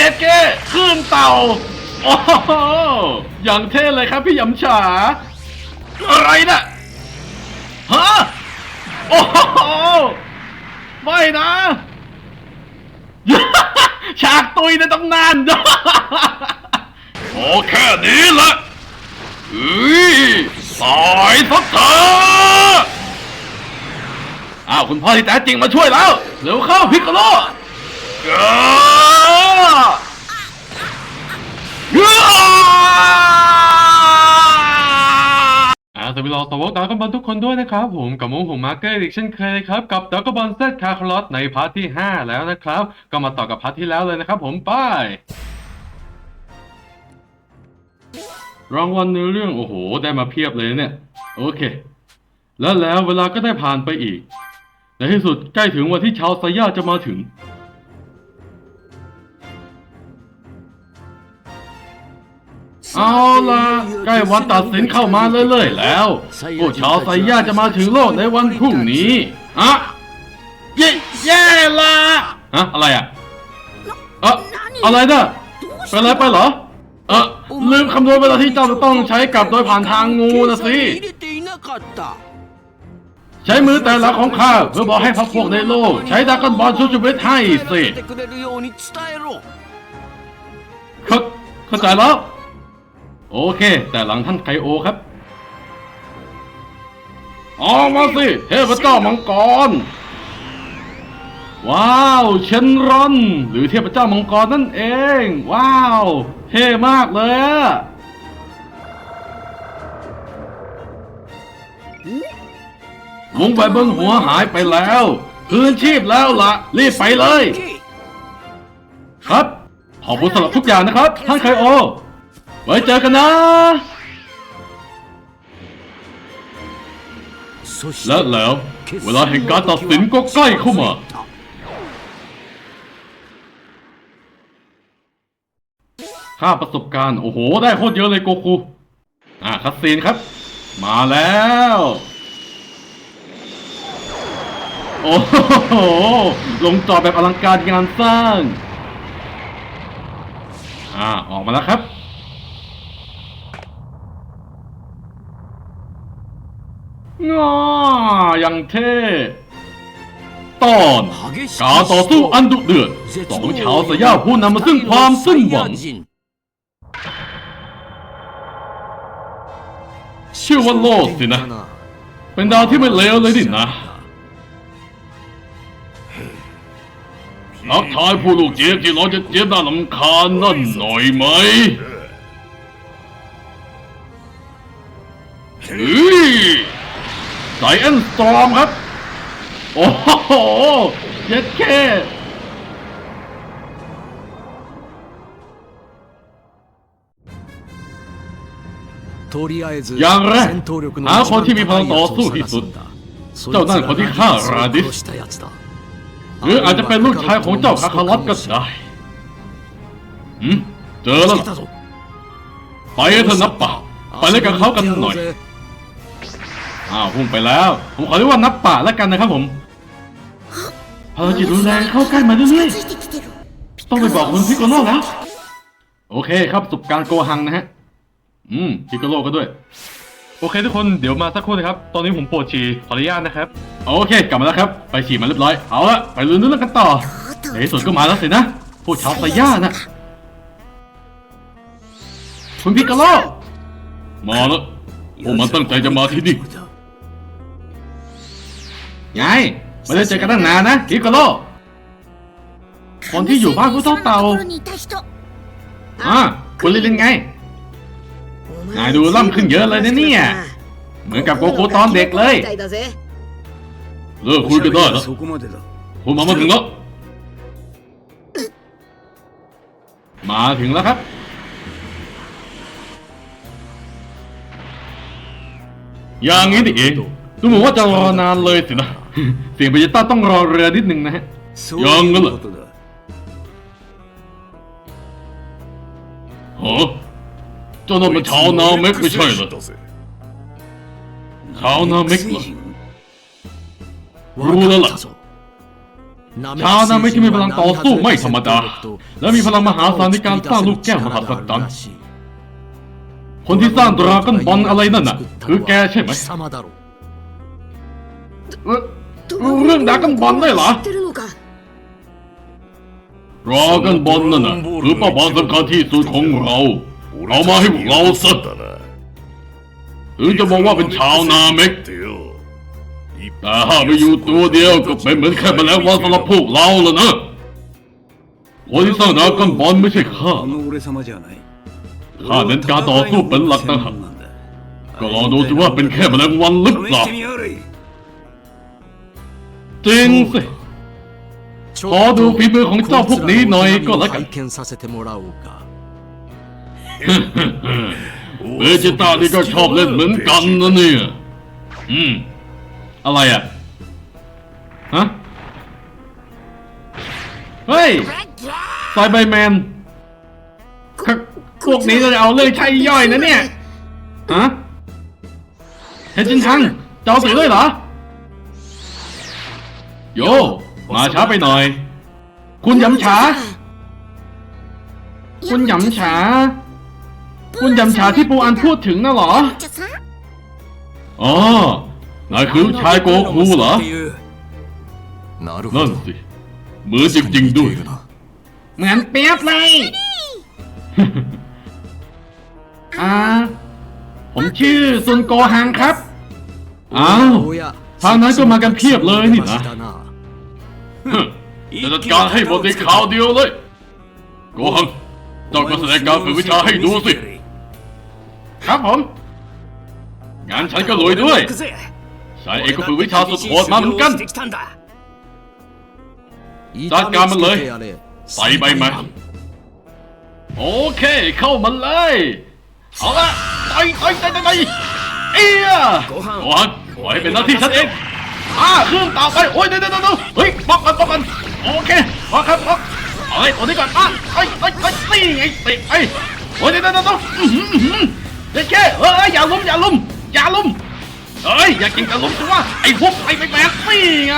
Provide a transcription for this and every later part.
ยเก้ขึ้นเต่า โอ้โหอย่างเท่เลยครับพี่ยำฉา อะไรน่ะฮะ โอ้โห ไม่นะ ฉากตุยในตำนาน โอ้แค่นี้ละเฮ้ยตายสักเถอะอ้าว คุณพ่อที่แท้จริงมาช่วยแล้ว เร็วเข้าพิกโล เอาสวัสดีเราสาวกดาวกบอลทุกคนด้วยนะครับผมกับมุ้งผมมาร์เกอร์อีกเช่นเคยครับกับดาวกบอลเซตคาร์คลอสในพาร์ทที่ 5 แล้วนะครับ ก็มาต่อกับพาร์ทที่แล้วเลยนะครับผมไป้ายรางวัลในเรื่องโอ้โห ได้มาเพียบเลยเนี่ย โอเค แล้วแล้วเวลาก็ได้ผ่านไปอีก ในที่สุดใกล้ถึงวันที่ชาวไซย่าจะมาถึง เอาล่ะใกล้วันตัดสินเข้ามาเรื่อยๆแล้วพวกชาวไซย่าจะมาถึงโลกในวันพรุ่งนี้อะเย่แย่ละฮะอะไรอะเอออะไรนะเป็นอะไรไปเหรอเออลืมคำนวณเวลาที่เจ้าต้องใช้กลับโดยผ่านทางงูนะสิใช้มือแต่ละของข้าเพื่อบอกให้พรรพวกในโลก ใช้ดากอนบอลชูชีวิตให้สิเข้าใจแล้ว โอเค แต่หลังท่านไคโอครับออกมาสิเทพเจ้ามังกร ว้าวเชนรอน หรือเทพเจ้ามังกรนั่นเอง ว้าวเท่มากเลยอะวงไปบนหัวหายไปแล้วคืนชีพแล้วล่ะรีบไปเลย ครับ ขอบคุณสำหรับทุกอย่างนะครับ ท่านไคโอ ไว้เจอกันนะそしและแล้วเวลาแห่งการตัดสินก็ใกล้เข้ามา ค่าประสบการณ์ โอ้โห ได้โคตรเยอะเลยโกคู อะคัสซีนครับ มาแล้ว โอ้โห ลงจอแบบอลังการงานสร้าง อ่า ออกมาแล้วครับ งออย่างเท่ตอนการต่อสู้อันดุเดือดสองชาวสยามผู้นำมาซึ่งความสิ้นหวังชื่อว่าโลดสินะ เป็นดาวที่ไม่เลวเลยดินะทักทายผู้ลูกเจี๊ยบที่ร้อนจะเจี๊ยบน่าลำคาญนั่นหน่อยไหมเฮ้ย ไซเอนสตรอมครับ โอ้โหเย็ดแค่อย่างแรกหาคนที่มีพลังต่อสู้ที่สุด เจ้านั่นคนที่ฆ่าราดิสหรืออาจจะเป็นลูกชายของเจ้าคาคาลอตก็ได้เจอแล้วไปเถอะนับป่าไปเล่นกับเขากันหน่อย อ้าวพุ่งไปแล้ว ผมขอเรียกว่านับป่าแล้วกันนะครับผมพลังจิตรุนแรงเข้าใกล้มาเรื่อยๆต้องไปบอกคุณพิกโกโลแล้ว โอเคครับประสบการโกหังนะฮะ อืมพิกโกโลก็ด้วย โอเคทุกคนเดี๋ยวมาสักครู่นะครับ ตอนนี้ผมปวดฉี่ขออนุญาตนะครับ โอเค กลับมาแล้วครับ ไปฉี่มาเรียบร้อย เอาละไปลุ้นเรื่องกันต่อในที่สุดก็มาแล้วสินะผู้ชาวไซย่านะคุณพิกโกโลมาแล้วพวกมันตั้งใจจะมาที่นี่ ยายไม่ได้เจอกันตั้งนานนะคิโกโร่คนที่อยู่บ้านผู้เท่าเต่าอะคุณลิลินไง นายดูล่ำขึ้นเยอะเลยนะเนี่ย เหมือนกับโกโก้ตอนเด็กเลยเลิกคุยกันได้แล้วคุณมามาถึงแล้ว มาถึงแล้วครับอย่างนี้ดิเอ ดูเหมือนว่าจะรอนานเลยสินะ เสียงเบจิต้าต้องรอเรือนิดนึงนะฮะยังกันเหรอฮะเจ้นั่นมันชาวนาเม็กไม่ใช่เหรอชาวนาเม็กเหรอรู้แล้วล่ะชาวนาเม็กที่มีพลังต่อสู้ไม่ธรรมดา และมีพลังมหาศาลในการสร้างลูกแก้วมหาศาลคนที่สร้างดราก้อนบอลอะไรนั่นน่ะ คือแกใช่ไหม เรู้เรื่องดรากันบอลได้หรอรากันบอลนั่นน่ะคือเป้าหมายสำคัญที่สุดของเรา เรามาให้พวกเราสักหรือจะมองว่าเป็นชาวนาเม็กแต่ถ้าไปอยู่ตัวเดียวก็เป็นเหมือนแค่มาแล้วันสำหรับพวกเราแล้วนะคนที่สร้างดรากันบอลไม่ใช่ข้าข้าเน้นการต่อสู้เป็นหลักต่างหากก็ลองดูสิว่าเป็นแค่มาแล้ววันหรือเปล่า จริงสิขอดูฝีมือของเจ้าพวกนี้หน่อยก็แล้วกันเบจิต้านี่ก็ชอบเล่นเหมือนกันนะเนี่ย อืม อะไรอะ ฮะ เฮ้ยซอยไบแมน พวกนี้จะเอาเลยใช่ย่อยนะเนี่ย ฮะเฮจินทังจะเอาสีด้วยเหรอ โย มาช้าไปหน่อย คุณยำฉา คุณยำฉา คุณยำฉาที่ปูอันพูดถึงน่ะเหรอ อ๋อนายคือชายโกคูเหรอ นั่นสิ มือจริงๆด้วย เหมือนเปียบเลย อ่า ผมชื่อซุนโกฮังครับ อ้าว ทางนั้นก็มากันเพียบเลยนี่นะ จะจัดการให้หมดในคราวเดียวเลยโกหังต้องมาแสดงการฝึกวิชาให้ดูสิ ครับผม งานฉันก็รวยด้วยฉันเอกฝึกวิชาสุดโหดมาเหมือนกันจัดการมันเลยใส่ใมาโอเค เข้ามัเลย เอาละไปไปไปไปเอี้ยโกหังให้เป็นหน้าที่ฉันเอง อ่าขึ้นต่อไปโอ้ยเดี๋ยวเดี๋ยวเฮ้ยบล็อกกันบล็อกกันโอเคบล็อกครับบล็อกเอาไอ้ตัวนี้ก่อนอะไอ้ไอ้ไอ้ตีไอ้ตีไอ้โอ้ยเดี๋ยวเดี๋ยวเดี๋ยวเด็กแค่เฮ้ยอย่าลุมอย่าลุมอย่าลุมเฮ้ยอย่ากินกับลุมสิว่าไอ้พวกไอ้แมนนี่ไง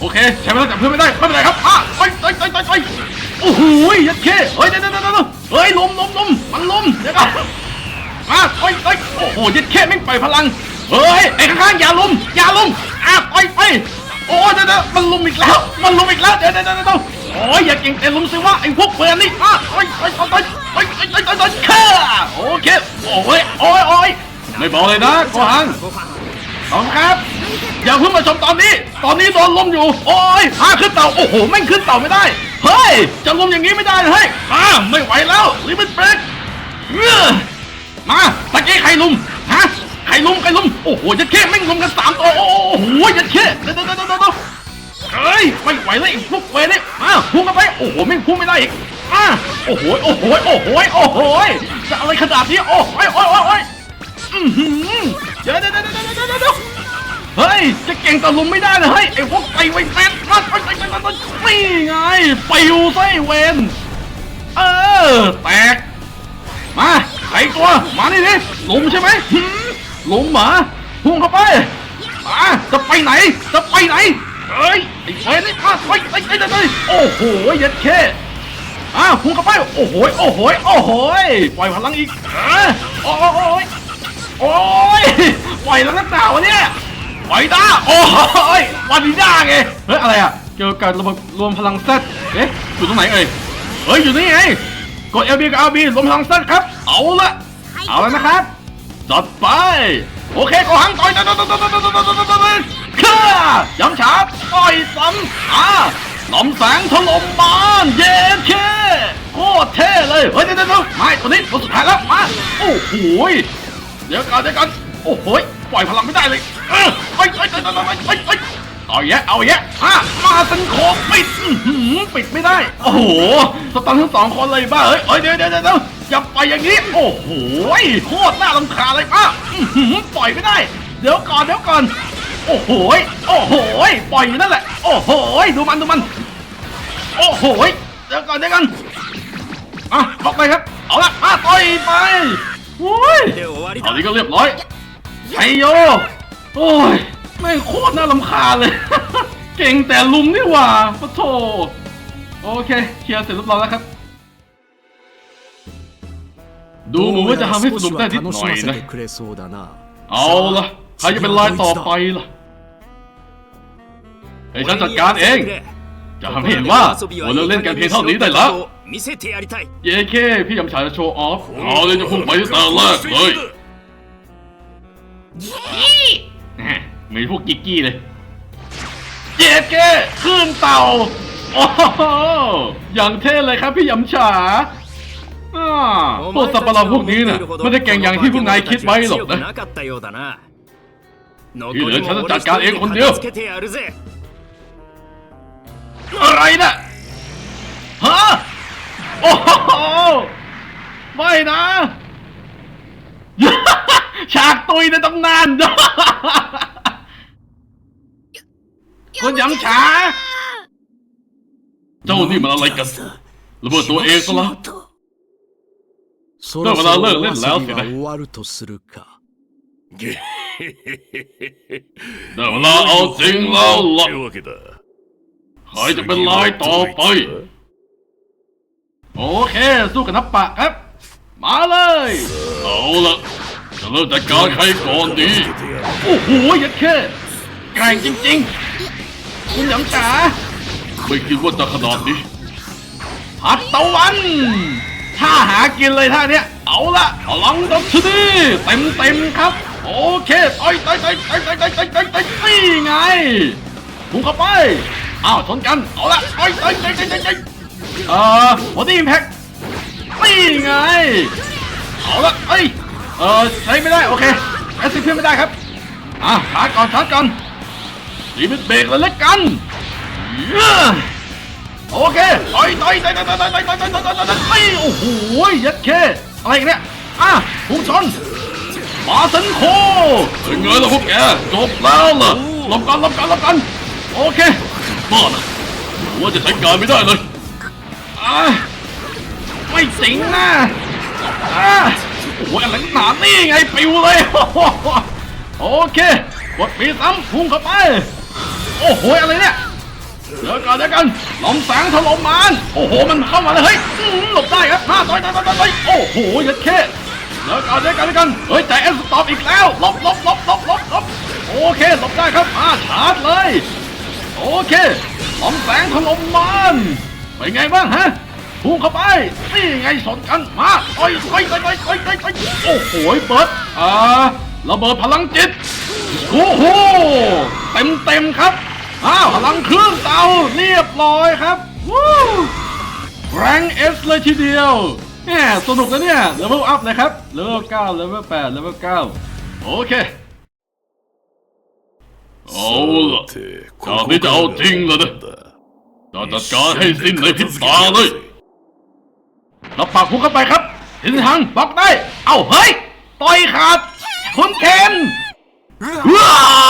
โอเคใช้เวลาจับเพื่อนไม่ได้ไม่เป็นไรครับอะไปไปไปไปไปโอ้โหยัดเข้เฮ้ยเดี๋ยวเดี๋ยวเดี๋ยวเดี๋ยวเฮ้ยล้มลมลมมันล้มเดี๋ยวก่อนอะไปไปโอ้โหยัดเข้แม่งปล่อยพลัง เฮ้ยไอ้ข้างๆอย่าลุมอย่าลุมอ้าวไปไปโอ้ยเดี๋ยวๆมันลุมอีกแล้ว มันลุมอีกแล้วเดี๋ยวเดี๋ยวเดี๋ยวโอ้ยอย่าเก่งแต่ลุมสิว่าไอ้พวกเพื่อนนี่อะโอ้ยโไปไปไปไปไปไปไปยโอ้อค่ะโอเคโอ้ยโอ้ยโอ้ยไม่บอกเลยนะโกหังขอบครับ อย่าเพิ่งมาชมตอนนี้ ตอนนี้โดนลุมอยู่ โอ้ยพาขึ้นเต่าโอ้โหแม่งขึ้นเต่าไม่ได้ เฮ้ย จะลุมอย่างนี้ไม่ได้เฮ้ยมาไม่ไหวแล้วลิมิตเบรกมาตะกี้ใครลุมฮะ ใครลุมใครลุมโอ้โหยัดเข้แม่งลุมกันสามตัวโอ้โหยัดเข้เดี๋ยวเดี๋ยวเดี๋ยวเดี๋ยวเฮ้ยไม่ไหวเลยไอ้พวกเวรนี่มาพุ่งกันไปโอ้โหแม่งพุ่งไม่ได้อีกอ่าโอ้โหโอ้โหโอ้โหโอ้โหจะอะไรขนาดนี้โอ้โหโอ้โหโอ้โหอื้อหือเดี๋ยวเดี๋ยวเดี๋ยวเดี๋ยวเดี๋ยวเดี๋ยวเฮ้ยจะเก่งต่ลุมไม่ได้เลยเฮ้ยไอ้พวกไตไวแฟนมันมันมันมันมันนี่ไงไปิวไส้เวนเออแตกมาไอ้ตัวมานี่ดิลุมใช่ไหม ลุมหมาพุ่งเข้าไปมาจะไปไหน จะไปไหนเฮ้ยไอ้เวนนี่มาไปไปไปไปโอ้โหยัดแค่อะพุ่งเข้าไปโอ้โหโอ้โหโอ้โหปล่อยพลังอีกเออโอ้โหโอ้ยปล่อยแล้วนักหนาวะเนี่ยปล่อยด้าโอ้ยวันนี้ด้าไงเฮ้ยอะไรอะเกี่ยวกับระบบรวมพลังเซตเอ๊ะอยู่ตรงไหนเอ่ยเฮ้ยอยู่นี่ไงกด LB กับ RB รวมพลังเซตครับเอาละเอาแล้วนะครับ จัดไป โอเคก็หังต่อยต่อยต่อยต่อยต้นยต้นยต่อยข้ย้ำฉาบต่อยซ้ำอ่าลมแสงถล่มบ้านเย็นเคโคตรเท่เลย เฮ้ยเดี๋ยวเดี๋ยวไม่ตัวนี้ตัวสุดท้ายแล้วมาโอ้โหเดี๋ยวกันเดี๋ยวกันโอ้โหปล่อยพลังไม่ได้เลยเอ้ยอ้ยเอ้ยเอ้ยเอ้ยเอ้เอาแย่เอาแย่มามาสันโคปิดปิดไม่ได้ โอ้โหสตันทั้งสองคนเลยบ้าเฮ้ยเดี๋ยวเดี๋ยวเดี๋ยว อย่าไปอย่างนี้ โอ้โหโคตรน่ารำคาญเลยป้าปล่อยไม่ได้ เดี๋ยวก่อนเดี๋ยวก่อน โอ้โหโอ้โหปล่อยอยู่นั่นแหละ โอ้โหดูมันดูมัน โอ้โหเดี๋ยวก่อนเดี๋ยวก่อนอะบอกไปครับ เอาละมาต่อยไปโอ้ยตอนนี้ก็เรียบร้อยชัยโยโอ้ยแม่โคตรน่ารำคาญเลย เก่งแต่ลุมนี่หว่าปะโถโอเคเคลียร์เสร็จเรียบร้อยแล้วครับ ดูเหมือนว่าจะทำให้สนุกได้นิดหน่อยนะเอาล่ะใครจะเป็นลายต่อไปล่ะให้ฉันจัดการเอง จะทำให้เห็นว่าวันเราเล่นกันเพียงเท่านี้ได้แล้วเยเคพี่ยำฉายจะโชว์ออฟเอาเลยจะพุ่งไปที่ตาแรกเลยเหมือนพวกกิกกี้เลยเยเคขึ้นเต่าโอ้โหอย่างเท่เลยครับพี่ยำฉา พวกสัตว์ประหลาดพวกนี้นะไม่ได้เก่งอย่างที่พวกนายคิดไว้หรอกนะที่เหลือฉันจะจัดการเองคนเดียว อะไรนะฮะโอ้โหไม่นะฉากตุยในตำนานคนยังฉาเจ้านี่มันอะไรกันระเบิดตัวเองซะแล้ว そろそろお遊びだからเลิกเล่นแล้วสินะ が終わるとするか ได้เวลาเอาจริงแล้วล่ะ というわけだ ใครจะเป็นลายต่อไป โอเค สู้กับนับปะครับ มาเลย เอาละจะเริ่มจัดการใครก่อนดี โอ้โหยัดแค่แกร่งจริงๆ คุณหยำจ๋าไม่คิดว่าจะขนาดนี้พัดตะวัน ถ้าหากินเลยท่าเนี้ย เอาละพลังดับชนีเต็มเต็มครับ โอเคต่อยต่อยต่อยต่อยต่อยต่อยต่อยต่อยต่อยนี่ไงพุ่งเข้าไป อ้าวชนกัน เอาละต่อยต่อยต่อยต่อยต่อยเอ่อโมดี้อิมแพ็คนี่ไง เอาละเอ้ย เออใช้ไม่ได้ โอเคแอสซิสต์ไม่ได้ครับ อะชาร์จก่อนชาร์จก่อนดีมิดเบรกเลยละกันเย้ โอเคต่อยต่อยต่อยต่อยต่อยต่อยต่อยต่อยต่อยต่อยต่อยต่อยโอ้โหยัดเคอะไรอีกเนี่ยอะพุ่งชนมาสันโคเป็นไงล่ะพวกแกจบแล้วล่ะหลบกันหลบกันหลบกันโอเคบ้านะว่าจะใช้การไม่ได้เลยอะไม่สิงนะอะโอ้โหอะไรหนานี่ไงปิวเลยโอเคกดปีซ้ำพุ่งเข้าไปโอ้โหอะไรเนี่ย เดี๋ยวก่อนเดียวกันลมแสงถล่มมานโอ้โห มันเข้ามาเลยเฮ้ยหลบได้ครับห้าต่อยต่อยต่อยต่อยโอ้โหยัดเข้เดี๋ยวก่อนเดียวก่อนเดี๋ยวกัน เฮ้ยใจแอนสต็อปอีกแล้วลบลบลบลบลบลบโอเคหลบได้ครับมาชาร์จเลย โอเคลมแสงถล่มมานเป็นไงบ้างฮะพุ่งเข้าไปนี่ไงสนกันมาต่อยต่อยต่อยต่อยต่อยต่อยโอ้โหเบิร์ดอ่าระเบิดพลังจิตโอ้โหเต็มเต็มครับ อ้าวพลังเครื่องเตาเรียบร้อยครับวู้แรงเอสเลยทีเดียวแหมสนุกนะเนี่ยเลเวลอัพเลยครับเลเวลเก้าเลเวลแปดเลเวลเก้าโอเคเอาล่ะจากนี้จะเอาจริงแล้วนะจะจัดการให้สิ้นในพริบตาเลยเราปากพุ่งเข้าไปครับทิศทางบล็อกได้ เอ้าเฮ้ย ต่อยขาดคุณเคนว้าโ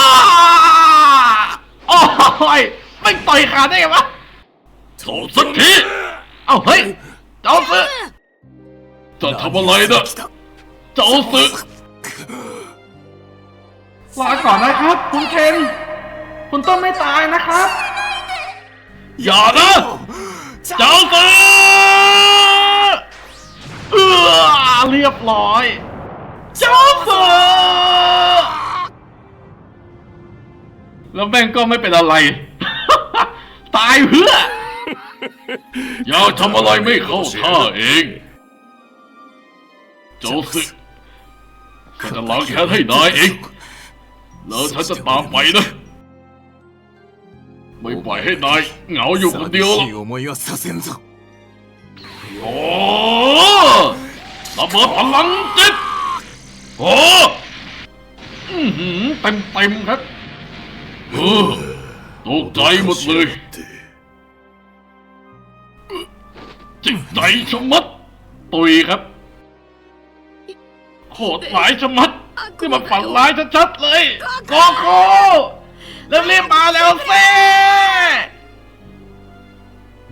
อ้ยไม่ต่อยขาดได้ไงวะโถสักทีเอ้าเฮ้ยเจ้าซื้อจะทำอะไรนะเจ้าซื้อลาก่อนนะครับ คุณเคนคุณต้องไม่ตายนะครับ อย่านะ เจ้าซื้อเออเรียบร้อย เจ้าซื้อ แล้วแม่งก็ไม่เป็นอะไร ตายเพื่อ อย่าทำอะไรไม่เข้าท่าเอง เจ้าสึกฉันจะล้างแค้นให้นายเอง แล้วฉันจะตามไปนะ ไม่ปล่อยให้นายเหงาอยู่คนเดียวหรอกโอ้ระเบิดพลังจิตโอ้เต็มเต็มครับ ตกใจหมดเลยจิตใจชะมัด ตุยครับโหดหลายชะมัดที่มานฝันร้ายชัดๆเลยโกโก้แล้วรีบมาแล้วเซ่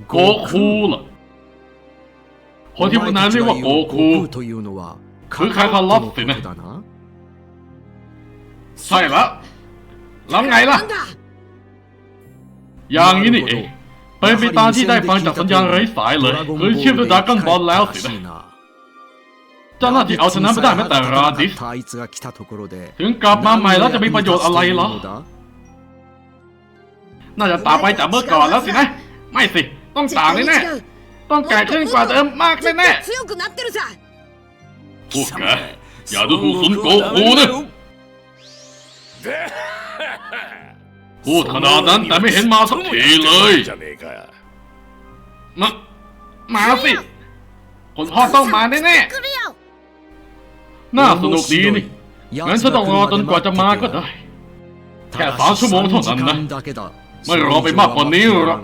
โกคูล่ะคนที่พวกนั้นเรียกว่าโกคูคือคาคาล็อปสินะใช่แล้ว แล้วไงล่ะ อย่างนี้นี่เองเป็นไปตามที่ได้ฟังจากสัญญาณไร้สายเลยหรือเชื่อมด้วดาร์กอนบอลแล้วสินะจ้าหน้าที่เอาชนะไม่ได้แม้แต่ราดิสถึงกลับมาใหม่แล้วจะมีประโยชน์อะไรเหรอ น่าจะตางไปจากเมื่อก่อนแล้วสินะ ไม่สิ ต้องต่างแน่ๆต้องแก่ขึ้นกว่าเดิมมากแน่ๆพวกแกอย่าดูถูกสุนโกกูนะ พูดขนาดนั้นแต่ไม่เห็นมาสักทีเลยมามาสิ คนพ่อต้องมาแน่ๆน่าสนุกดีนี่ งั้นฉันต้องรอจนกว่าจะมาก็ได้ แค่สามชั่วโมงเท่านั้นนะ ไม่รอไปมากกว่านี้หรอก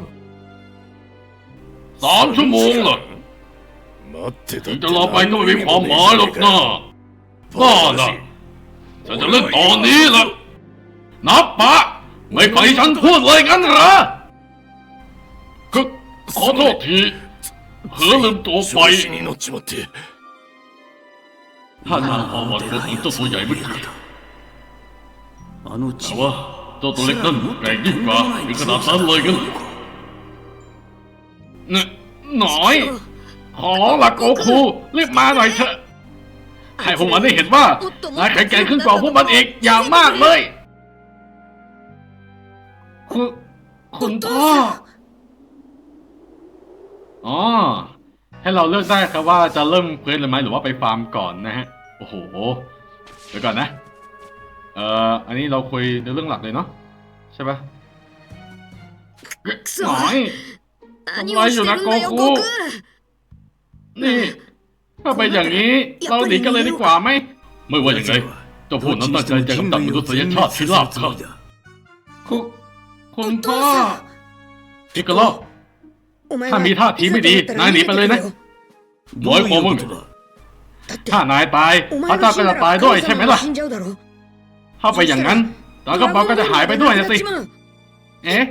สามชั่วโมงเหรอถึงจะรอไปก็ไม่มีความหมายหรอกนะบ้านะฉันจะเล่นตอนนี้ละ นับปะไม่ไปฉันพูดเลยงั้นเหรอก็ขอโทษทีเผลอลืมตัวไปถ้านาความวังองผมเจ้าตัวใหญ่ไม่เกิดแต่ว่าเจ้ตัวเล็กนั้นแรงยิ่งกว่ามีขนาดนั้นเลยกันหน่อย ขอร้องละโกคูรีบมาหน่อยเถอะให้พวกมันได้เห็นว่านายแข็งแกร่งขึ้นกว่าพวกมันอีกอย่างมากเลย คุณคุณพ่อ อ๋อ ให้เราเลือกได้ครับว่าจะเริ่มเควสเลยไหมหรือว่าไปฟาร์มก่อนนะฮะ โอ้โห เดี๋ยวก่อนนะ เอ่อ อันนี้เราคุยในเรื่องหลักเลยเนาะใช่ปะหน่อยทำไรอยู่นะโกคุนี่ถ้าไปอย่างนี้ เราหนีกันเลยดีกว่าไหม ไม่ว่าอย่างไรเจ้าผู้นั้นตั้งใจจะกำจัดมนุษยชาติที่ลาบเกินคุ คุณพ่อพิกโลถ้ามีท่าทีไม่ดี นายหนีไปเลยนะน้อยโมมึงถ้านายตายพระเจ้าก็จะตายด้วยใช่ไหมล่ะ ถ้าไปอย่างนั้นตากระนบอลก็จะหายไปด้วยนะสิ เอ๊ะ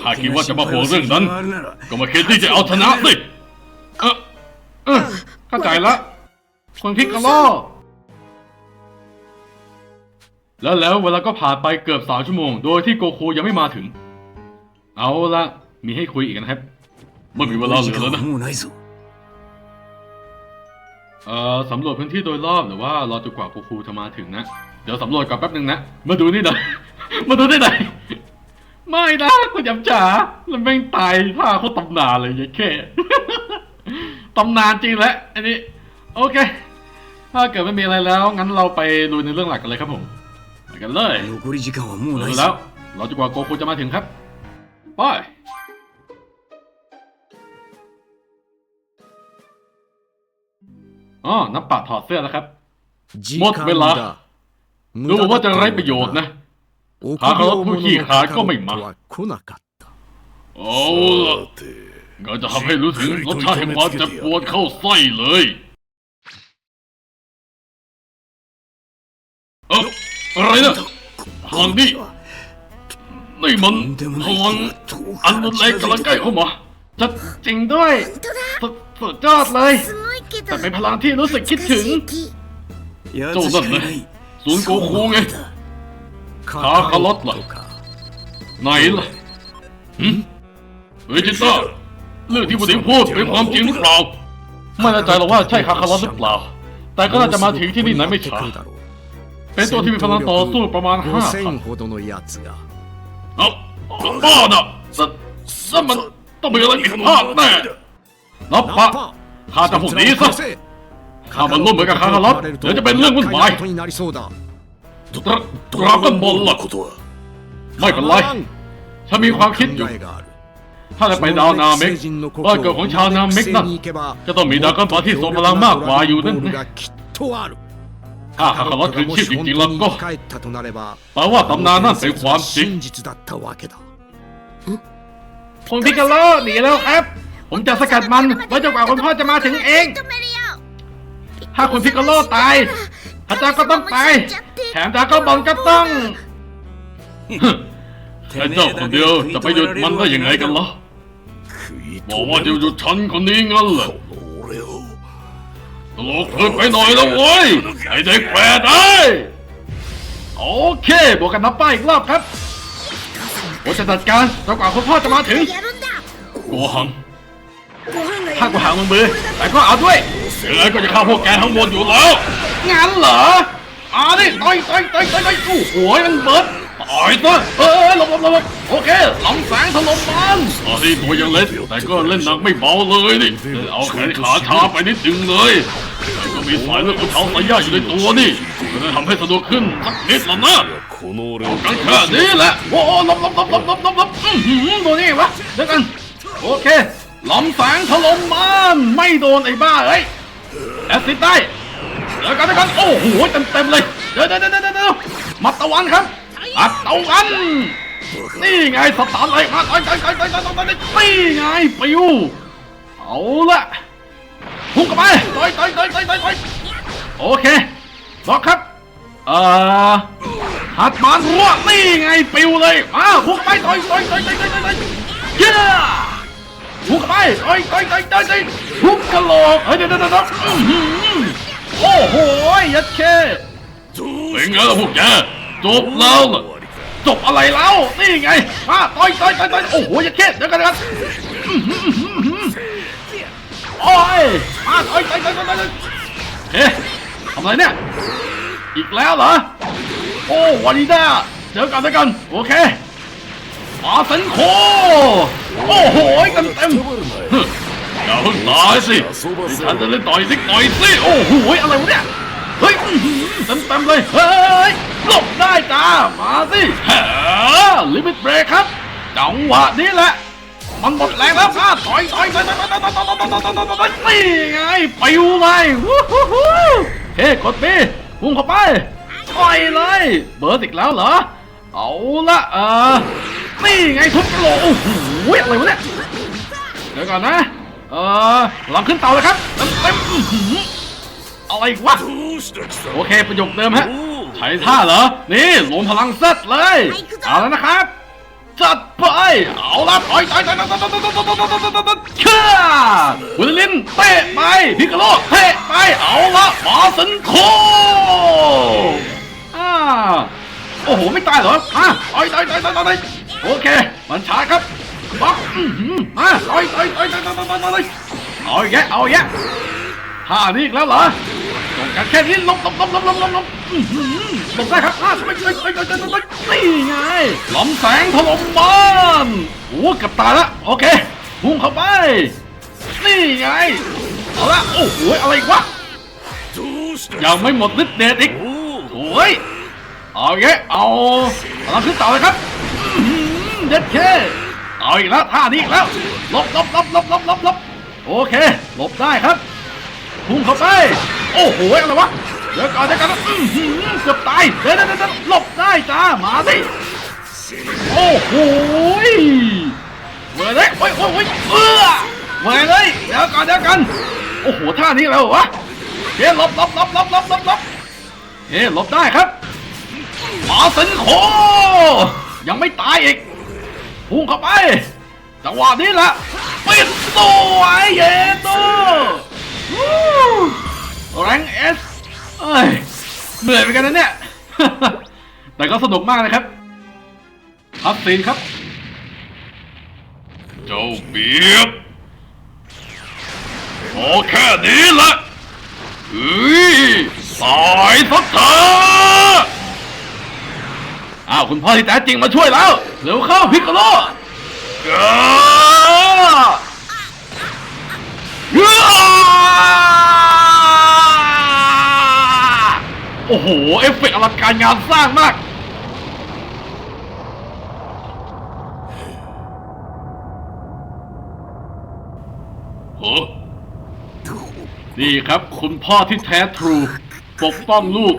ถ้าคิดว่าจะมาห่วงเรื่องนั้น ก็มาคิดที่จะเอาชนะสิ เออเข้าใจละคนพิกโล แล้วแล้วเวลาก็ผ่านไปเกือบสามชั่วโมง โดยที่โกคูยังไม่มาถึง เอาละมีให้คุยอีกนะครับ ไม่มีเวลาเหลือแล้นะเอ่อสำรวจพื้นที่โดยรอบหรือว่ารอจนกว่าโกคูจะมาถึงนะ เดี๋ยวสำรวจก่อนแป๊บหนึ่งนะ มาดูนี่หน่อย มาดูนี่หนไม่นะคุณยำจ๋าแล้วแม่งตายท่าเขาตำนานเลยยัยแค่ตำนานจริงแหละอันนี้ โอเค ถ้าเกิดไม่มีอะไรแล้ว งั้นเราไปดูในเรื่องหลักกันเลยครับผม กันเลย 残り時間はもうない ดูแล้ว ぞ เราจะกว่าโกคูจะมาถึงครับ ไป อ๋อ นับปะถอดเสื้อแล้วครับ หมดเวลา ดูเหมือนว่าจะไร้ประโยชน์นะ หาเขาผู้ขี้ขาดก็ไม่มา เอาล่ะก็จะทำให้รู้ถึงรสชาติแห่งความเจ็บปวดเข้าไส้เลย อะไรนะพลังนี้นี่มันพลังอันรุนแรงกำลังใกล้เข้ามาจะจริงด้วยสสุดยอดเลย แต่เป็นพลังที่รู้สึกคิดถึงเจ้านั่นนะศูนโกคูไงคาคารถล่ะไหนล่ะหืมเจิต้าเรื่องที่บุ๋หพูดเป็นความจริงหรือเปล่า ไม่แน่ใจหรอกว่าใช่คาคารถหรือเปล่า แต่ก็น่าจะมาถึงที่นี่ไหนไม่ช้า เป็นตัวที่มีพลังต่อสู้ประมาณห้าพันเอาบ้านะสสมันต้องมีอะไรผิดพลาดแน่นับปะข้าจะพวกนี้ซะข้ามันร่วมมือกับคาคารัสเดี๋ยวจะเป็นเรื่องวุ่นวายดราก้นบอลล่ะไม่เป็นไรฉันมีความคิดอยู่ ถ้าจะไปดาวนาเมกบ้านเกิดของชาวนาเมกนั่นจะต้องมีดาวกันบอลที่ทรงพลังมากกว่าอยู่นั่น ถ้าหากว่าคืนชีพจริงๆแล้วก็แปลว่าตำนานนั่นเป็นความจริงคุณพิกาโลหนีแล้วครับ ผมจะสกัดมันไว้จนกว่าคุณพ่อจะมาถึงเอง ถ้าคุณพิกาโลตายอาจารย์ก็ต้องตายแถมดาก็บอลก็ต้องแค่เจ้าคนเดียวจะไปหยุดมันได้ยังไงกันล่ะบอกว่าจะหยุดฉันคนนี้งั้นเหรอ หลอกเกินไปหน่อยแล้วเว้ยไอเด็กแปดไอ้โอเคบวกกันนับป้ายอีกรอบครับผมจะจัดการจนกว่าคุณพ่อจะมาถึงกูหังถ้ากูหางมึงมือแต่ก็เอาด้วยเสือก็จะฆ่าพวกแกทั้งหมดอยู่แล้วงั้นเหรอมาดิต่อยต่อยต่อยต่อยโอ้โหมันเบิร์ด ไอ้ตัวเออหลบหลบหลบโอเคหลองแสงถล่มมันไอ้ตัวยังเล็กแต่ก็เล่นหนักไม่เบาเลยนี่เอาแขนขาชาไปนิดนึงเลยแต่ก็มีสายเลือดของเขาสายยาอยู่ในตัวนี่จะทำให้สะดวกขึ้นสักนิดละนะเอากันแค่นี้แหละโอ้หลบหลบหลบหลบหลบหลบหลบตัวนี้วะเดี๋ยวกันโอเคหลอมแสงถล่มมันไม่โดนไอ้บ้าเอ้ยแอสซิดได้เดี๋ยวกันเดี๋ยวกันโอ้โหเต็มเต็มเลยเดี๋ยวเดี๋ยวเดี๋ยวเดี๋ยวมัดตะวันครับ อัดตะวัน นี่ไงสตาร์ทเลยมาต่อยต่อยต่อยต่อยต่อยต่อยต่อยนี่ไงปิวเอาละพุ่งเข้าไปต่อยต่อยต่อยต่อยต่อยต่อยโอเคบล็อกครับ เอ่อหัดมานรัวนี่ไงปิวเลยมาพุ่งไปต่อยต่อยต่อยต่อยต่อยต่อยต่อยเย้พุ่งไปต่อยต่อยต่อยต่อยต่อยพุ่งกระโหลกเฮ้ยเดี๋ยวเดี๋ยวเดี๋ยวอื้อหือโอ้โหยัดเคเป็นไงล่ะพวกแก จบแล้วล่ะจบอะไรแล้วนี่ไงมาต่อยต่อยต่อยต่อยโอ้โหยัดเคเดี๋ยวกันเดี๋ยวกันโอ้ยมาต่อยต่อยต่อยต่อยต่อยเฮ้ทำอะไรเนี่ยอีกแล้วเหรอโอ้วันนี้ได้เจอกันเจอกันโอเคมาสันโคโอ้โหกันเต็มอย่าเพิ่งตายสิดิฉันจะเล่นต่อยสิต่อยสิโอ้โหอะไรวะเนี่ย เฮ้ยเต็มเต็มเลย เฮ้ยหลบได้จ้า มาสิเฮ้ลิมิตเบรกครับจังหวะนี้แหละ มันหมดแรงแล้วค่ะต่อยต่อยต่อยต่อยต่อยต่อยต่อยต่อยต่อยต่อยต่อยนี่ไงปิวเลยวู้ฮู้ฮู้เฮ้กดปีพุ่งเข้าไปต่อยเลย เบิร์ดอีกแล้วเหรอ เอาละเออนี่ไงทุบกระโหลกโอ้โหอะไรวะเนี่ย เดี๋ยวก่อนนะ เออลองขึ้นเตาเลยครับเต็มเต็มอะไรวะ โอเคประโยคเดิมฮะ ใช้ท่าเหรอ นี่รวมพลังเซตเลย เอาแล้วนะครับจัดไป เอาละต่อยต่อยต่อยต่อยต่อยต่อยต่อยต่อยต่อยต่อยต่อยต่อยเชื่อวิลลินเตะไปพิกโลเตะไป เอาละมาสันโคอ่าโอ้โห ไม่ตายเหรออะต่อยต่อยต่อยต่อยต่อยโอเค มันช้าครับบล็อกอื้อหือมาต่อยต่อยต่อยต่อยต่อยต่อยต่อยเอาอีกแยะเอาอีกแยะท่านี้อีกแล้วเหรอต้อง การแค่นี้ลบลบลบลบลบลบลบอื้อหือลบได้ครับอะไปไปไปไปไปไปนี่ไงลำแสงถล่มบ้านโอ้กับตายละโอเคพุ่งเข้าไป นี่ไงเอาละโอ้โหอะไรวะยังไม่หมดฤทธิ์เดชอีกโอ้ยเอาอย่างเงี้ยเอาขึ้นต่าเลยครับเด็ดเคเอาอีกแล้วท่านี้อีกแล้วลบลบลบลบลบลบลบโอเคหลบได้ครับพุ่งเข้าไป โอ้โหอะไรวะเดี๋ยวก่อนเดี๋ยวก่อนอื้อหือเกือบตายเดี๋ยวเดี๋ยวเดี๋ยวหลบได้จ้ามาสิโอ้โหเมื่อเลยโอ้ยโอ้ยโอ้ยเออเมื่อเลยเดี๋ยวก่อนเดี๋ยวกันโอ้โหท่านี้แล้ววะเฮ้ยหลบหลบหลบหลบหลบหลบหลบเฮ้ยหลบได้ครับมาสินโคยังไม่ตายอีกพุ่งเข้าไปจังหวะนี้แหละปิดตัวไอ้เย เหนื่อยเหมือนกันนะเนี่ย แต่ก็สนุกมากนะครับพับซีนครับ เจ้าเบียบพอแค่นี้ละเฮ้ยตายสักเถอะอ้าวคุณพ่อที่แท้จริงมาช่วยแล้ว เร็วเข้าพิกโกโลเอ้อ โอ้โห เอฟเฟกต์อลังการงานสร้างมากเฮ้อนี่ครับ คุณพ่อที่แท้ทรู ปกป้องลูก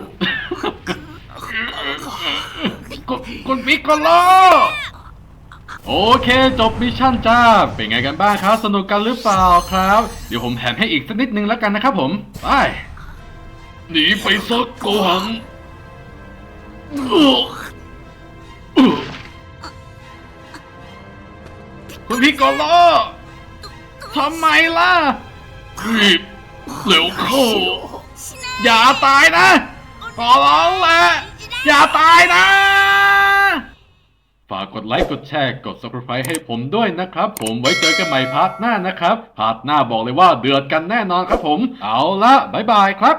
คุณคุณพิกโกโล โอเค จบมิชชั่นจ้า เป็นไงกันบ้างครับ สนุกกันหรือเปล่าครับ เดี๋ยวผมแถมให้อีกสักนิดนึงแล้วกันนะครับผม ไป หนีไปสักโกหังเออเออคุณพิกโกโลทำไมล่ะรีบเร็วเข้า อย่าตายนะ ขอร้องละอย่าตายนะ ฝากกดไลค์ กดแชร์ กด subscribe ให้ผมด้วยนะครับ ผมไว้เจอกันใหม่พาร์ทหน้านะครับ พาร์ทหน้าบอกเลยว่าเดือดกันแน่นอนครับผม เอาละบ๊ายบายครับ